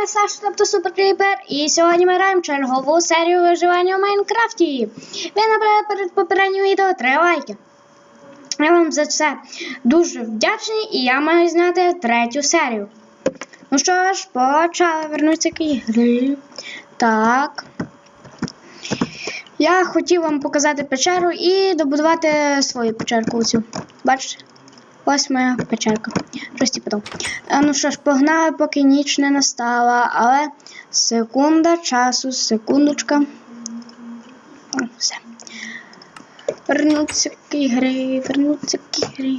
вами Саша, тобто Супер Кріпер, і сьогодні ми граємо чергову серію виживання у Майнкрафті. Ви набрали перед попереднім відео три лайки. Я вам за це дуже вдячний і я маю зняти третю серію. Ну що ж, почали вернутися к ігри. Так. Я хотів вам показати печеру і добудувати свою печерку цю. Бачите? Ось моя печерка. Щось типу. Е, Ну що ж, погнали, поки ніч не настала, але секунда часу, секундочка. О, все. Вернуться к ігри, вернуться к ігри.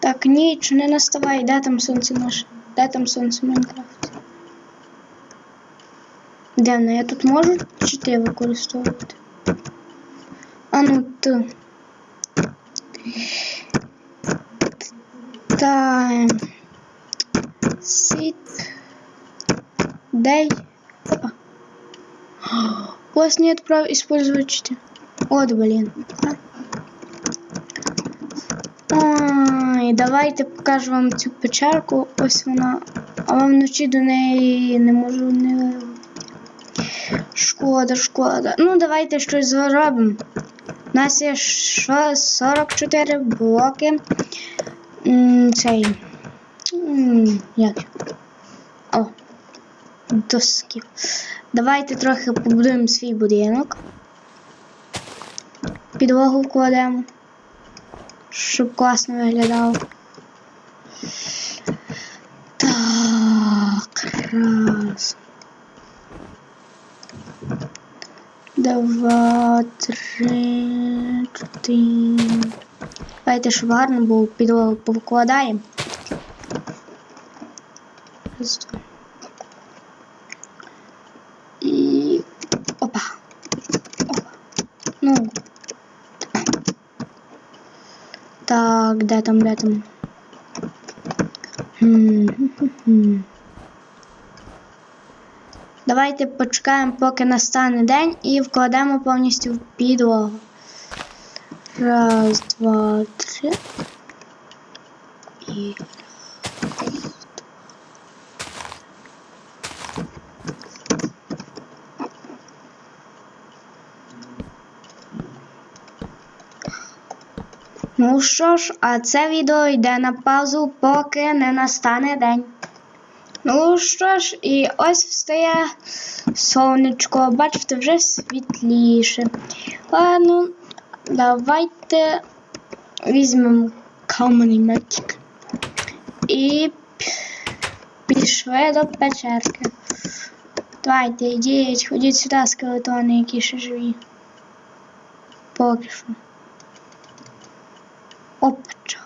Так, ніч не наставай, де там сонце наше? Де там сонце в Майнкрафті? Де воно? Я тут можу чи ти використовувати? А ну ти. Time. Sit. Day. У вас нет права использовать читы. Вот, блин. Ой, давайте покажу вам цю печерку. Ось вона. А вам вночі до неї не можу не. Шкода, шкода. Ну, давайте щось зробимо. У нас є 44 блоки. Цей. Як? О. Доски. Давайте трохи побудуємо свій будинок. Підлогу вкладемо. Щоб класно виглядало. Так, раз. Два, три, чотири. Давайте, щоб гарно було підлогу повкладаємо. І. Опа. Опа. Ну. Так, де там, де там? Давайте почекаємо, поки настане день, і вкладемо повністю в підлогу. Раз, два, три. І. Ну що ж, а це відео йде на паузу, поки не настане день. Ну що ж, і ось встає сонечко, бачите, вже світліше. Ладно, давайте візьмемо каменеметик і пішли до печерки. Давайте, йдіть, ходіть сюди, скелетони, які ще живі. Що. Опача.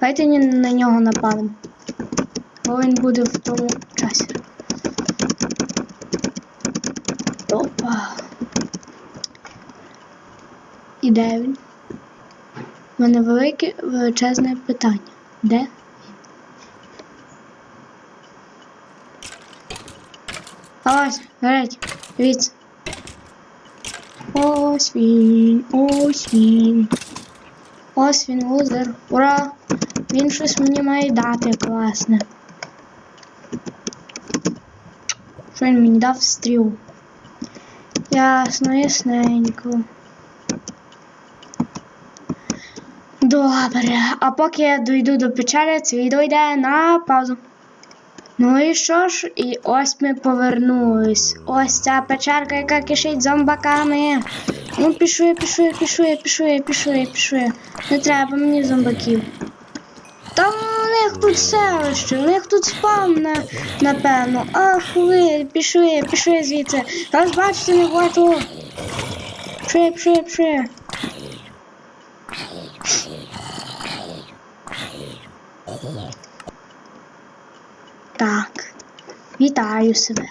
Давайте на нього напалимо. Бо він буде в тому часі. Опа. І де він? У мене велике величезне питання. Де він? Ось, горить, дивіться. Ось він, ось він. Ось він, лузер. Ура! Він щось мені має дати класне. Що він мені дав стріл? Ясно, ясненько. Добре, а поки я дойду до печери, це відео йде на паузу. Ну і що ж, і ось ми повернулись. Ось ця печерка, яка кишить зомбаками. Ну, пішли, пішли, пішли, пішли, пішли, пішли. Не треба мені зомбаків. Та у них тут селище, у них тут спам, на, напевно. Ах, ви, пішли, пішли звідси. Ж бачите, не бачу. Пішли, пішли, пішли. Так, вітаю себе.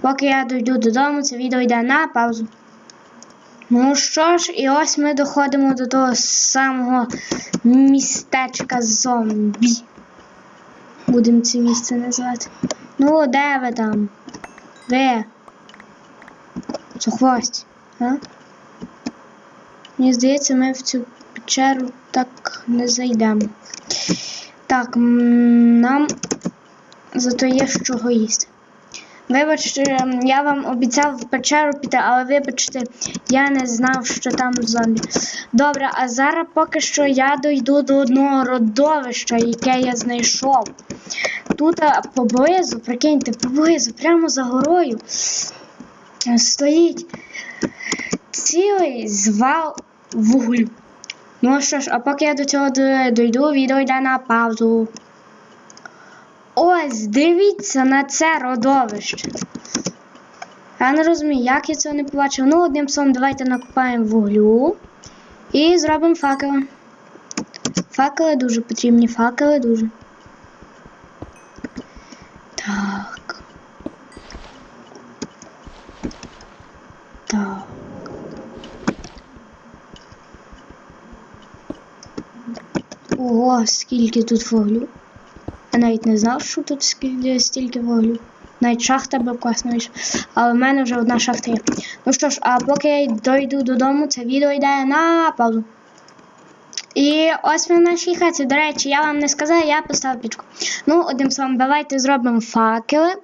Поки я дойду додому, це відео йде на паузу. Ну що ж, і ось ми доходимо до того самого містечка зомбі. Будемо це місце називати. Ну, де ви там? Ви? Це хвость, а? Мені здається, ми в цю печеру так не зайдемо. Так, нам зато є з чого їсти. Вибачте, я вам обіцяв печеру піти, але вибачте, я не знав, що там зомбі. Добре, а зараз поки що я дойду до одного родовища, яке я знайшов. Тут поблизу, прикиньте, поблизу, прямо за горою стоїть цілий звал вуглю. Ну що ж, а поки я до цього дойду, відео йде на паузу. Ось, дивіться на це родовище. Я не розумію, як я цього не побачив. Ну, одним словом, давайте накопаємо вуглю і зробимо факели. Факели дуже потрібні, факели дуже. Ого, скільки тут вуглю. Я навіть не знав, що тут скільки, стільки вуглю. Навіть шахта би класно вийшла. Але в мене вже одна шахта є. Ну що ж, а поки я дойду додому, це відео йде на паузу. І ось ми в нашій хаті. До речі, я вам не сказала, я поставив пічку. Ну, одним словом, давайте зробимо факели.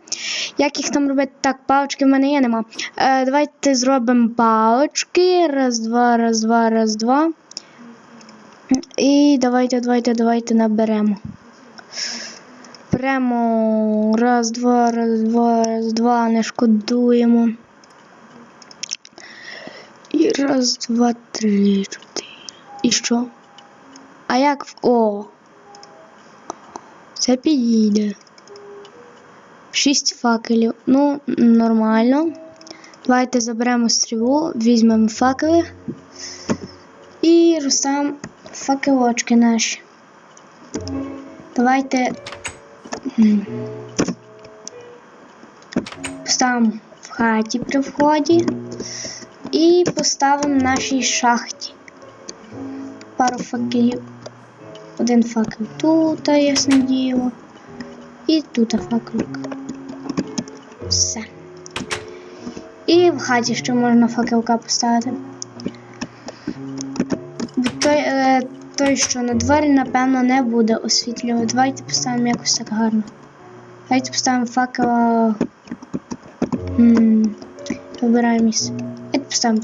Як їх там робити? Так, палочки в мене є, нема. Е, давайте зробимо палочки. Раз, два, раз, два, раз, два. І давайте, давайте, давайте наберемо. Прямо раз, два, раз, два, раз, два, не шкодуємо. І раз, два, три, чотири. І що? А як в. О! Це підійде. Шість факелів. Ну, нормально. Давайте заберемо стрілу, візьмемо факели і розставимо факелочки наші. Давайте поставимо в хаті при вході і поставимо в нашій шахті пару факелів. Один факел тут, ясне діло. І тут факелик. Все. І в хаті ще можна факелка поставити. Той, е, той, що на дворі, напевно, не буде освітлювати. Давайте поставимо якось так гарно. Давайте поставимо факела. Вибираємо місце. Давайте поставимо.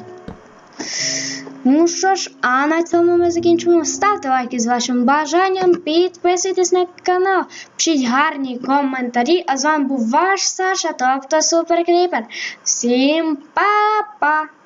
Ну що ж, а на цьому ми закінчуємо. Ставте лайки з вашим бажанням, підписуйтесь на канал, пишіть гарні коментарі. А з вами був ваш Саша, тобто Супер Кріпер. Всім па-па!